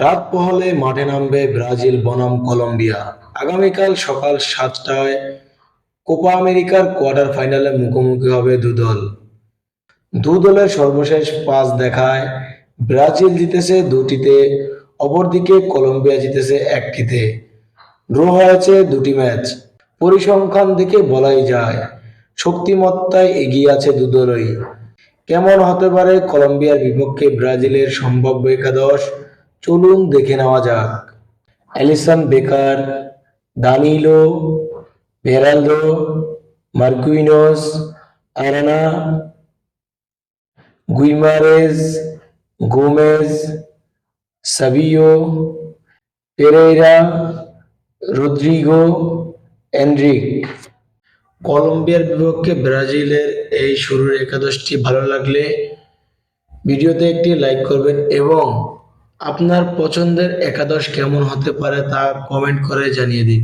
রাত পহলে মাঠে নামবে ব্রাজিল বনাম কলম্বিয়া। আগামীকাল সকাল সাতটায় কোপা আমেরিকার কোয়ার্টার ফাইনালে মুখোমুখি হবে দুদল। দু দলের সর্বশেষ পাঁচ দেখায় ব্রাজিল জিতেছে দুটিতে, অপরদিকে কলম্বিয়া জিতেছে একটিতে। ড্র হয়েছে দুটি ম্যাচ। পরিসংখ্যান দেখে বলাই যায়, শক্তিমত্তায় এগিয়ে আছে দুদলই। কেমন হতে পারে কলম্বিয়ার বিপক্ষে ব্রাজিলের সম্ভাব্য একাদশ? চলুন দেখে নেওয়া যাক। Alisson Becker, Danilo ভেরালদো Marquinhos, Arana, Guimaraes, Gomes, Savio, Pereira, Rodrygo Endrick কলম্বিয়ার বিপক্ষে ব্রাজিলের এই শুরুর একাদশটি ভালো লাগলে ভিডিওতে একটি লাইক করবেন এবং আপনার পছন্দের একাদশ কেমন হতে পারে তা কমেন্ট করে জানিয়ে দিন।